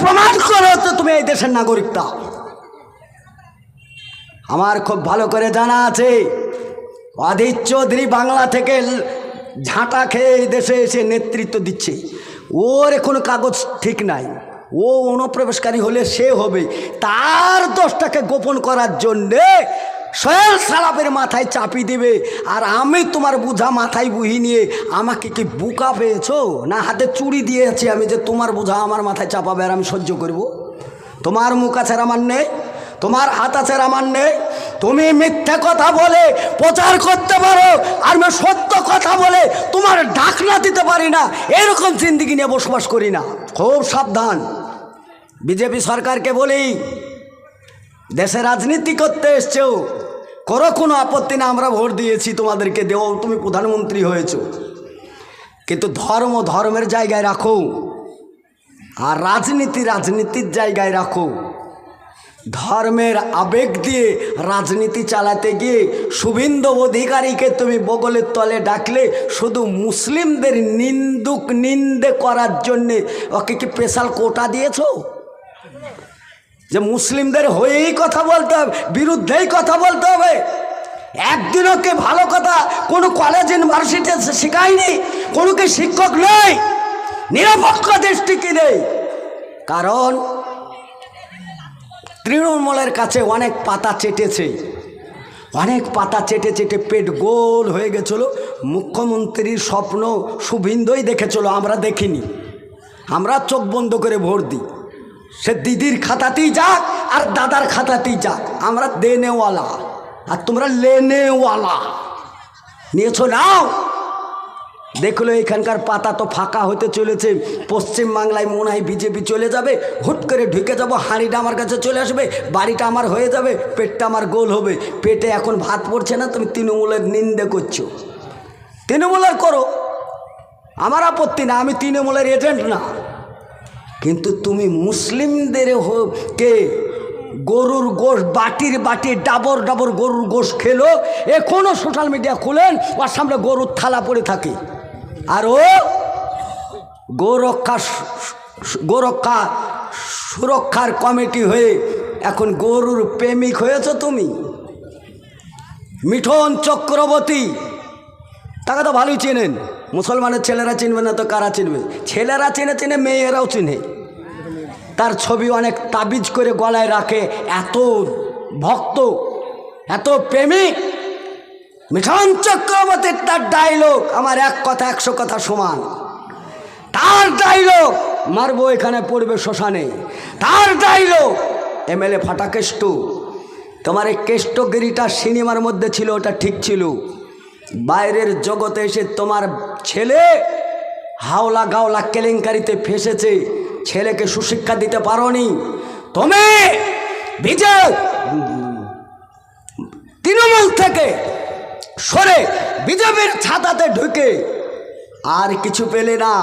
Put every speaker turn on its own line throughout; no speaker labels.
প্রমাণ করো তো তুমি এই দেশের নাগরিকটা আমার খুব ভালো করে জানা আছে অধীর চৌধুরী বাংলা থেকে ঝাঁটা খেয়ে এই দেশে এসে নেতৃত্ব দিচ্ছে। ওর এখন কাগজ ঠিক নাই। ও অনুপ্রবেশকারী হলে সে হবে। তার দোষটাকে গোপন করার জন্যে সোহেল সালাপের মাথায় চাপি দেবে, আর আমি তোমার বোঝা মাথায় বুহি নিয়ে আমাকে কি বুকা পেয়েছ? না, হাতে চুড়ি দিয়েছি আমি যে তোমার বোঝা আমার মাথায় চাপাবে আর আমি সহ্য করব? তোমার মুখ আছে আমার নেই তোমার হাত আছে আমার নেই তুমি মিথ্যা কথা বলে প্রচার করতে পারো, আর আমি সত্য কথা বলে তোমার ডাকনা দিতে পারি না, এরকম জিন্দিগি নিয়ে বসবাস করি না। খুব সাবধান। বিজেপি সরকারকে বলি দেশে রাজনীতি করতে এসছো? করো কোনো আপত্তি না, আমরা ভোট দিয়েছি তোমাদেরকে, দেও, তুমি প্রধানমন্ত্রী হয়েছো। কিন্তু ধর্ম ধর্মের জায়গায় রাখো। আর রাজনীতি রাজনীতির জায়গায় রাখো। ধর্মের আবেগ দিয়ে রাজনীতি চালাতে গিয়ে শুভেন্দু অধিকারীকে তুমি বগলের তলে ডাকলে, শুধু মুসলিমদের নিন্দুক নিন্দে করার জন্যে ওকে কি স্পেশাল কোটা দিয়েছ? যে মুসলিমদের হয়েই কথা বলতে হবে, বিরুদ্ধেই কথা বলতে হবে। একদিন ওকে ভালো কথা কোনো কলেজ ইউনিভার্সিটি শেখায়নি? কোনো কি শিক্ষক নেই? নিরপেক্ষ দৃষ্টিকে নেই? কারণ তৃণমূলের কাছে অনেক পাতা চেটেছে। অনেক পাতা চেটে চেটে পেট গোল হয়ে গেছিল। মুখ্যমন্ত্রীর স্বপ্ন শুভিন্দই দেখেছিল, আমরা দেখিনি। আমরা চোখ বন্ধ করে ভোট দিই। সে দিদির খাতাতেই যাক আর দাদার খাতাতেই যাক। আমরা দেনেওয়ালা আর তোমরা লেনেওয়ালা। নিয়েছো নাও। দেখল এখানকার পাতা তো ফাঁকা হতে চলেছে। পশ্চিম বাংলায় মনে হয় বিজেপি চলে যাবে। হুট করে ঢুকে যাব, হাঁড়িটা আমার কাছে চলে আসবে, বাড়িটা আমার হয়ে যাবে, পেটটা আমার গোল হবে। পেটে এখন ভাত পড়ছে না, তুমি তৃণমূলের নিন্দে করছ। তৃণমূলের করো। আমার আপত্তি না, আমি তৃণমূলের এজেন্ট না। কিন্তু তুমি মুসলিমদের কে? গরুর গোশ, বাটির বাটি, ডাবর ডাবর গরুর গোশ খেলো এখনও সোশ্যাল মিডিয়া খুলেন, ওর সামনে গরুর থালা পড়ে থাকে। আর ও গোরক্ষা গোরক্ষা সুরক্ষার কমিটি হয়ে এখন গরুর প্রেমিক হয়েছ তুমি। মিঠন চক্রবর্তী, তাকে তো ভালোই চেনেন। মুসলমানের ছেলেরা চিনবে না তো কারা চিনবে? ছেলেরা চেনে চেনে মেয়েরাও চিনে। তার ছবি অনেক তাবিজ করে গলায় রাখে। এত ভক্ত, এত প্রেমিক। মিঠন চক্রবর্তীর তার ডায়লগ আমার এক কথা, একশো কথা সমান। তার ডায়লগ মারবো এখানে পড়বে শ্মশানে। তার ডায়লগ এমএলএ ফাটা কেষ্ট তোমার এই কেষ্টগিরিটা সিনেমার মধ্যে ছিল, ওটা ঠিক ছিল। বাইরের জগতে এসে তোমার ছেলে হাওলা গাওলা কেলেঙ্কারিতে ফেসেছে। ছেলেকে সুশিক্ষা দিতে পারোনি। তুমি বিজয় তৃণমূল থেকে সরে বিজেপির ছাতাতে ঢুকে আর কিছু পেলে না।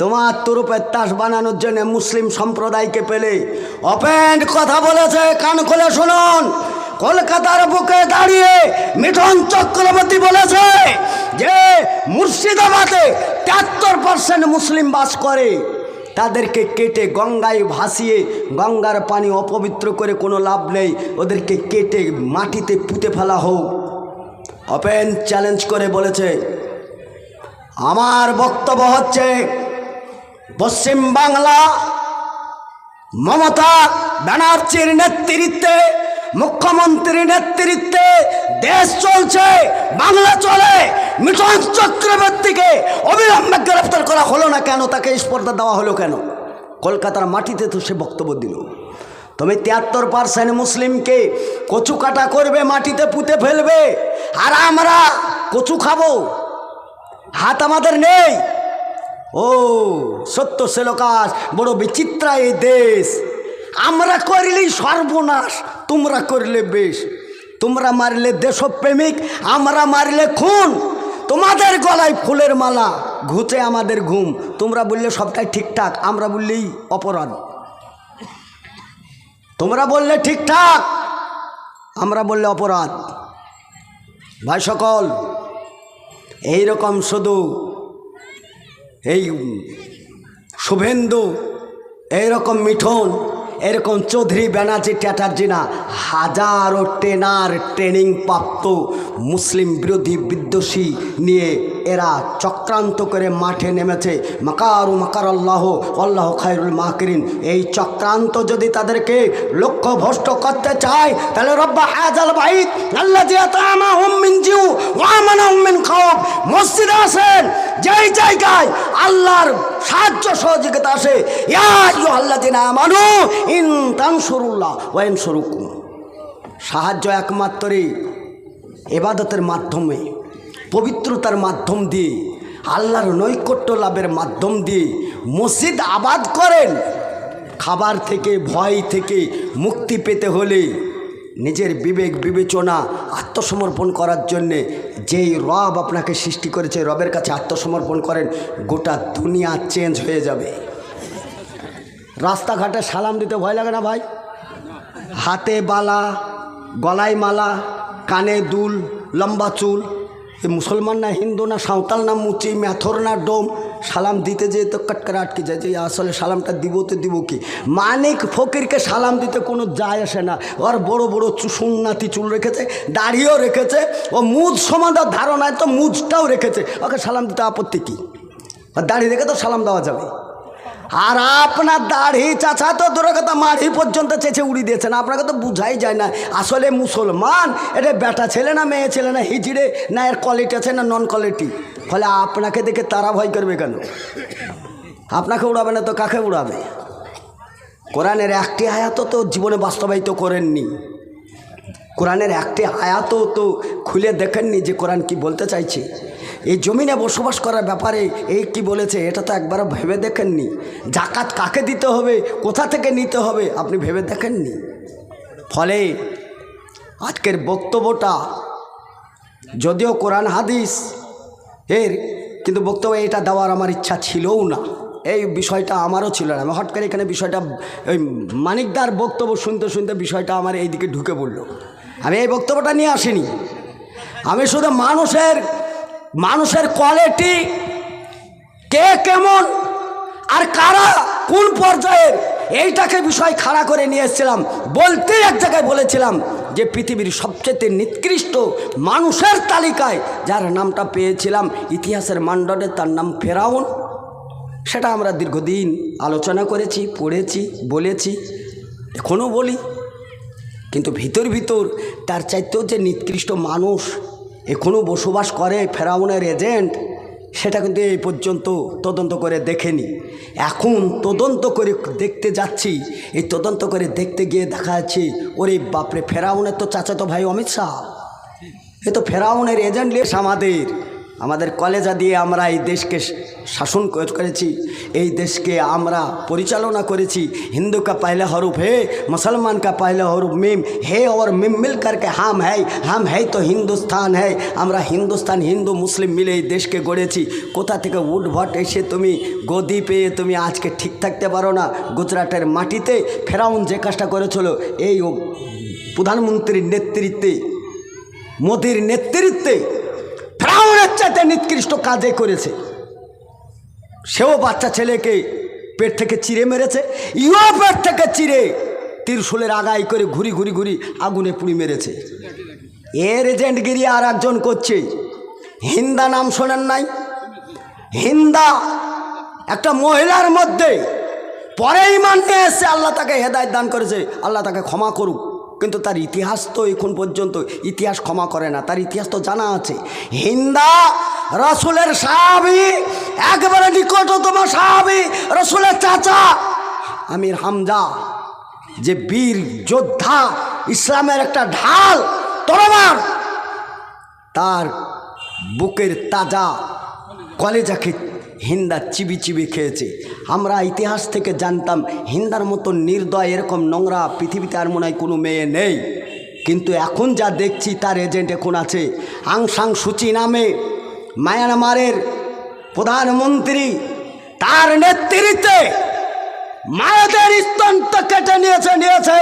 তোমার তুরুপের তাস বানানোর জন্য মুসলিম সম্প্রদায়কে পেলে। ওপেন কথা বলেছে, কান খুলে শুনুন। কলকাতার বুকে দাঁড়িয়ে মিঠন চক্রবর্তী বলেছে যে মুর্শিদাবাদে তেহাত্তর পার্সেন্ট মুসলিম বাস করে। তাদেরকে কেটে গঙ্গায় ভাসিয়ে, গঙ্গার পানি অপবিত্র করে কোনো লাভ নেই। ওদেরকে কেটে মাটিতে পুঁতে ফেলা হোক। অপেন চ্যালেঞ্জ করে বলেছে, আমার বক্তব্য হচ্ছে, পশ্চিম বাংলা মমতা ব্যানার্জির নেতৃত্বে মুখ্যমন্ত্রীর নেতৃত্বে দেশ চলছে, বাংলা চলে। মিঠন চক্রবর্তীকে অবিলম্বে গ্রেফতার করা হলো না কেন? তাকে স্পর্ধা দেওয়া হলো কেন? কলকাতার মাটিতে তো সে বক্তব্য দিল। তুমি তিয়াত্তর পার্সেন্ট মুসলিমকে কচু কাটা করবে, মাটিতে পুঁতে ফেলবে। আর আমরা কচু খাব। হাত আমাদের নেই। ও, সত্য সেলোকাস বড় বিচিত্রা এই দেশ। আমরা করলেই সর্বনাশ। তোমরা করলে বেশ। তোমরা মারলে দেশপ্রেমিক, আমরা মারলে খুন। তোমাদের গলায় ফুলের মালা, ঘুচে আমাদের ঘুম। তোমরা বললে সবটাই ঠিকঠাক, আমরা বললেই অপরাধ। তোমরা বললে ঠিকঠাক, আমরা বললে অপরাধ। ভাই সকল, এইরকম শুধু এই শুভেন্দু, এইরকম মিঠুন এরকম চৌধুরী ব্যানার্জি চ্যাটার্জি না হাজারো ট্রেনার ট্রেনিং প্রাপ্ত মুসলিম বিরোধী বিদ্বেষী নিয়ে এরা চক্রান্ত করে মাঠে নেমেছে। মাকারু মাকার আল্লাহ আল্লাহ খায়রুল মাহকিরিন এই চক্রান্ত যদি তাদেরকে লক্ষ্য ভ্রষ্ট করতে চায়, তাহলে রব্বা আজাল বাইত আল্লাহ জিউ ওয়ামানা খাওয়াব মসজিদে আসেন, যেই জায়গায় আল্লাহর সাহায্য সহযোগিতা আসে, ইয়া আল্লাহ দিনা মানু ইন তানসুরুল্লাহ ওয়াইন সরুকুম সাহায্য একমাত্রই এবাদতের মাধ্যমে। পবিত্রতার মাধ্যম দিয়ে, আল্লাহর নৈকট্য লাভের মাধ্যম দিয়ে মসজিদ আবাদ করেন। খাবার থেকে, ভয় থেকে মুক্তি পেতে হলে নিজের বিবেক বিবেচনা, আত্মসমর্পণ করার জন্যে যেই রব আপনাকে সৃষ্টি করেছে, রবের কাছে আত্মসমর্পণ করেন, গোটা দুনিয়া চেঞ্জ হয়ে যাবে। রাস্তাঘাটে সালাম দিতে ভয় লাগে না ভাই? হাতে বালা, গলায় মালা, কানে দুল, লম্বা চুল মুসলমান না হিন্দু না সাঁওতাল না মুচি, ম্যাথর না ডোম, সালাম দিতে যেয়ে তো কটকরে আটকে যায় যে আসলে সালামটা দিব তো দিব কি? মানিক ফকিরকে সালাম দিতে কোনো যায় আসে না। ওর বড় বড় সুন্নাতি চুল রেখেছে, দাড়িও রেখেছে, ও মুজ সমাধার ধারণায় তো মুজটাও রেখেছে। ওকে সালাম দিতে আপত্তি কী? আর দাড়ি রেখে তো সালাম দেওয়া যাবে। আর আপনার দাড়ি চাচা তো দূরের কথা মাড়ি পর্যন্ত চেঁচে উড়ি দিয়েছেন। আপনাকে তো বুঝাই যায় না। আসলে মুসলমান, এটা বেটা ছেলে না মেয়ে ছেলে না হিজড়ে না এর কোয়ালিটি আছে না নন কোয়ালিটি ফলে আপনাকে দেখে তারা ভয় করবে কেন? আপনাকে উড়াবে না তো কাকে উড়াবে? কোরআনের একটি আয়াতও তো জীবনে বাস্তবায়িত করেননি। কোরআনের একটি আয়াতও তো খুলে দেখেননি যে কোরআন কি বলতে চাইছে। এই জমিনে বসবাস করার ব্যাপারে এই কি বলেছে, এটা তো একবারও ভেবে দেখেননি। জাকাত কাকে দিতে হবে, কোথা থেকে নিতে হবে, আপনি ভেবে দেখেননি? ফলে আজকের বক্তব্যটা যদিও কোরআন হাদিস, এর কিন্তু বক্তব্য এটা দেওয়ার আমার ইচ্ছা ছিলও না। এই বিষয়টা আমারও ছিল না। আমি হট করে এখানে বিষয়টা, ওই মানিকদার বক্তব্য শুনতে শুনতে বিষয়টা আমার এইদিকে ঢুকে পড়ল। আমি এই বক্তব্যটা নিয়ে আসিনি। আমি শুধু মানুষের মানুষের কোয়ালিটি কে কেমন আর কারা কোন পর্যায়ের, এইটাকে বিষয় খাড়া করে নিয়ে এসেছিলাম। বলতে এক জায়গায় বলেছিলাম যে পৃথিবীর সবচেয়ে নিকৃষ্ট মানুষের তালিকায় যার নামটা পেয়েছিলাম ইতিহাসের মান্ডনে তার নাম ফেরাউন। সেটা আমরা দীর্ঘদিন আলোচনা করেছি, পড়েছি, বলেছি এখনও বলি। কিন্তু ভিতর ভিতর তার চাইতেও যে নিকৃষ্ট মানুষ এখনও বসবাস করে ফেরাউনের এজেন্ট, সেটা কিন্তু এই পর্যন্ত তদন্ত করে দেখেনি। এখন তদন্ত করে দেখতে যাচ্ছি, এই তদন্ত করে দেখতে গিয়ে দেখা যাচ্ছে, ওরে বাপরে, ফেরাউনের তো চাচাতো ভাই অমিত শাহ। এ তো ফেরাউনের এজেন্ট লেস আমাদের। আমাদের কলেজা দিয়ে আমরা এই দেশকে শাসন করেছি। এই দেশকে আমরা পরিচালনা করেছি। হিন্দু কা পহলা হরুফ হে, মুসলমান কা পহলা হরুফ মিম হে, ওর মিম মিল করকে হাম হ্যায় হাম হ্যায় তো হিন্দুস্থান হ্যায় আমরা হিন্দুস্থান হিন্দু, মুসলিম মিলে এই দেশকে গড়েছি। কোথা থেকে উঠভট এসে তুমি গদি পেয়ে তুমি আজকে ঠিক থাকতে পারো না? গুজরাটের মাটিতে ফেরাউন যে কাজটা করেছিল, এই প্রধানমন্ত্রীর নেতৃত্বে, মোদির নেতৃত্বে ফ্রাউনের চাইতে নিকৃষ্ট কাজে করেছে। সেও বাচ্চা ছেলেকে পেট থেকে চিড়ে মেরেছে ইও পেট থেকে চিড়ে ত্রিশুলের আগাই করে ঘুরি ঘুরি ঘুরি আগুনে পুড়ি মেরেছে। এর এজেন্টগিরি আর একজন করছে, হিন্দা নাম শোনেন নাই? হিন্দা একটা মহিলার মধ্যে পরে ইমান নিয়ে আল্লাহ তাকে হেদায়ত দান করেছে, আল্লাহ তাকে ক্ষমা করুক। কিন্তু তার ইতিহাস তো এখন পর্যন্ত ইতিহাস ক্ষমা করে না, তার ইতিহাস তো জানা আছে। হিন্দা রসুলের সাহাবি, একবারে নিকটতম সাহাবি, রসুলের চাচা আমির হামজা, যে বীর যোদ্ধা, ইসলামের একটা ঢাল তরবার তার বুকের তাজা কলেজাকে হিন্দা চিবি চিবি খেয়েছে। আমরা ইতিহাস থেকে জানতাম, হিন্দার মতো নির্দয় এরকম নোংরা পৃথিবীতে আর মনে হয় কোনো মেয়ে নেই। কিন্তু এখন যা দেখছি, তার এজেন্ট এখন আছে। আংসাং সুচি নামে মায়ানমারের প্রধানমন্ত্রী। তার নেতৃত্বে মায়েদের স্তন তো কেটে নিয়েছে নিয়েছে।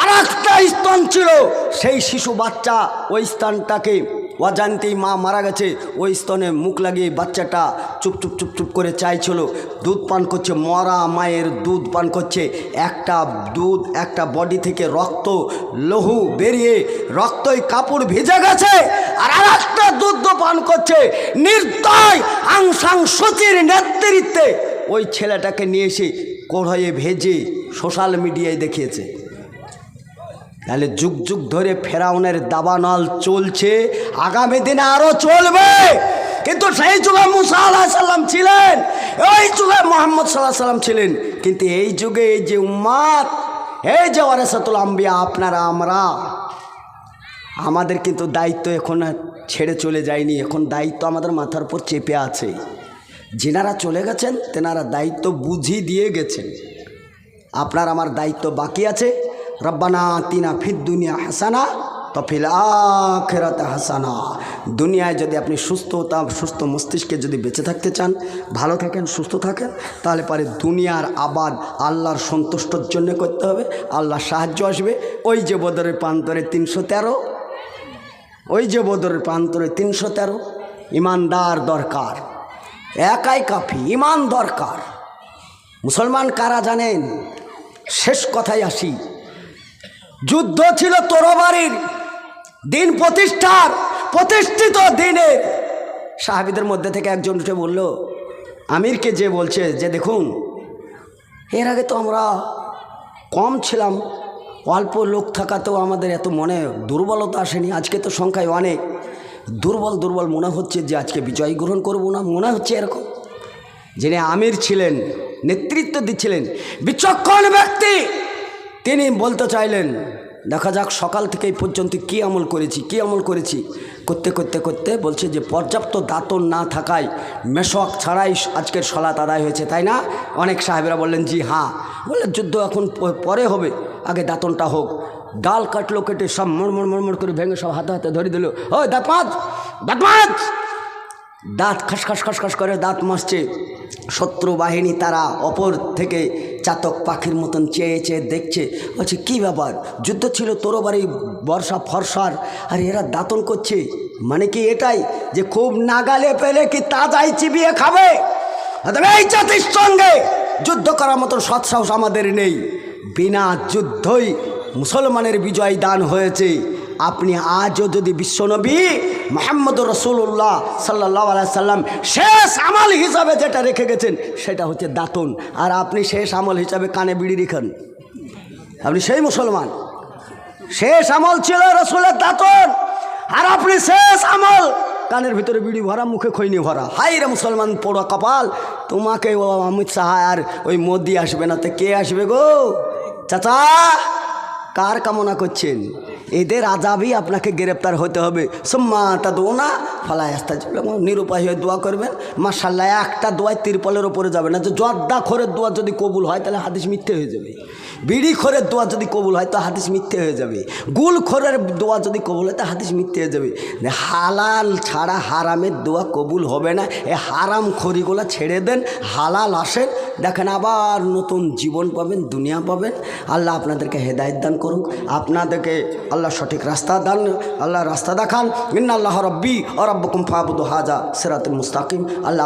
আর একটা স্তন ছিল, সেই শিশু বাচ্চা ওই স্থানটাকে অজান্তেই মা মারা গেছে। ওই স্তনে মুখ লাগিয়ে বাচ্চাটা চুপ চুপ চুপ চুপ করে চাইছিল। দুধ পান করছে, মরা মায়ের দুধ পান করছে। একটা দুধ, একটা বডি থেকে রক্ত, লহু বেরিয়ে রক্তই কাপড় ভেজে গেছে আর আর একটা দুধ পান করছে। নির্দয় আংসাং সচির নেতৃত্বে। ওই ছেলেটাকে নিয়ে এসে কড়াইয়ে ভেজে সোশ্যাল মিডিয়ায় দেখিয়েছে। তাহলে যুগ যুগ ধরে ফেরাউনের দাবানল চলছে। আগামী দিনে আরও চলবে। কিন্তু সেই যুগে মুসা আল্লাহ সাল্লাম ছিলেন। ওই যুগে মোহাম্মদ সাল্লাহ সাল্লাম ছিলেন। কিন্তু এই যুগে এই যে উম্মাদ, এই যে ওয়ারেসাতুল আম্বিয়া, আপনারা, আমরা, আমাদের কিন্তু দায়িত্ব এখন ছেড়ে চলে যায়নি। এখন দায়িত্ব আমাদের মাথার উপর চেপে আছে। যেনারা চলে গেছেন, তেনারা দায়িত্ব বুঝিয়ে দিয়ে গেছেন। আপনার, আমার দায়িত্ব বাকি আছে। রব্বানা তিনা ফির দুনিয়া হাসানা তফিল আখেরাত হাসানা। দুনিয়ায় যদি আপনি সুস্থতা সুস্থ মস্তিষ্কে যদি বেঁচে থাকতে চান, ভালো থাকেন, সুস্থ থাকেন, তাহলে পরে দুনিয়ার আবাদ আল্লাহর সন্তুষ্টর জন্য করতে হবে, আল্লাহর সাহায্য আসবে। ওই যে বদরের প্রান্তরে তিনশো তেরো, ওই যে বদরের প্রান্তরে তিনশো তেরো, ইমানদার দরকার, একাই কাফি, ইমান দরকার। মুসলমান কারা জানেন? শেষ কথায় আসি। যুদ্ধ ছিল তরবারির। দিন প্রতিষ্ঠার, প্রতিষ্ঠিত দিনের সাহাবিদের মধ্যে থেকে একজন উঠে বলল, আমিরকে যে বলছে, যে দেখুন, এর আগে তো আমরা কম ছিলাম, অল্প লোক থাকাতেও আমাদের এত মনে দুর্বলতা আসেনি, আজকে তো সংখ্যায় অনেক। দুর্বল দুর্বল মনে হচ্ছে যে আজকে বিজয় গ্রহণ করব না, মনে হচ্ছে এরকম। যিনি আমির ছিলেন, নেতৃত্ব দিচ্ছিলেন, বিচক্ষণ ব্যক্তি তিনি বলতে চাইলেন, দেখা যাক সকাল থেকে এই পর্যন্ত কী আমল করেছি, কী আমল করেছি? করতে করতে করতে বলছে যে, পর্যাপ্ত দাঁতন না থাকায় মেশক ছাড়াই আজকের সলাত আদায় হয়েছে, তাই না? অনেক সাহেবরা বললেন, জি হ্যাঁ। বললেন, যুদ্ধ এখন পরে হবে, আগে দাঁতনটা হোক। ডাল কাটলো, কেটে সব মড়মড় মড়মড় করে ভেঙে সব হাতে হাতে ধরে দিল। ও দাঁত মাছ দাঁত মাছ দাঁত খসখস খসখস করে দাঁত মাসছে শত্রু বাহিনী তারা অপর থেকে চাতক পাখির মতন চেয়ে চেয়ে দেখছে। বলছে, কী ব্যাপার? যুদ্ধ ছিল তোর বাড়ি বর্ষা ফর্সার? আর এরা দাঁতন করছে। মানে কি এটাই? যে খুব নাগালে পেলে কি তাজাই চিবিয়ে খাবে? এই জাতির সঙ্গে যুদ্ধ করার মতন সৎসাহস আমাদের নেই। বিনা যুদ্ধই মুসলমানের বিজয় দান হয়েছে। আপনি আজও যদি বিশ্বনবী মোহাম্মদ রসুল্লাহ সাল্লাহ সাল্লাম শেষ আমল হিসাবে যেটা রেখে গেছেন, সেটা হচ্ছে দাঁতন। আর আপনি শেষ আমল হিসাবে কানে বিড়ি রেখেন। আপনি সেই মুসলমান। শেষ আমল ছিল রসুলের দাঁতন। আর আপনি শেষ আমল কানের ভিতরে বিড়ি ভরা, মুখে খৈনি ভরা। হাই রে মুসলমান পোড়া কপাল। তোমাকে ও অমিত শাহ আর ওই মোদি আসবে না, তো কে আসবে গো? চাচা, কার কামনা করছেন? এদের আজাবই আপনাকে গ্রেপ্তার হতে হবে। সম্মাটা দো না ফালাই আসতে নিরুপায় হয়ে দোয়া করবেন। মাসাল্লাহ একটা দোয়ায় তিরপলের ওপরে যাবে না। যে জর্দা খোরের দোয়া যদি কবুল হয়, তাহলে হাদিস মিথ্যে হয়ে যাবে। বিড়ি খোরের দোয়া যদি কবুল হয়, তো হাদিস মিথ্যে হয়ে যাবে। গুল খোরের দোয়া যদি কবুল হয়, তো হাদিস মিথ্যে হয়ে যাবে। হালাল ছাড়া হারামের দোয়া কবুল হবে না। এ হারাম খড়িগুলো ছেড়ে দেন, হালাল আসেন। দেখেন আবার নতুন জীবন পাবেন, দুনিয়া পাবেন। আল্লাহ আপনাদেরকে হেদায়ত দান করুক। আপনাদেরকে আল্লাহ সঠিক রাস্তা দান, আল্লাহ রাস্তা দেখান। ইন্না আল্লাহ রব্বি অরব্বকুম ফাবুদ হাজা সেরাতুল মুস্তাকিম। আল্লাহ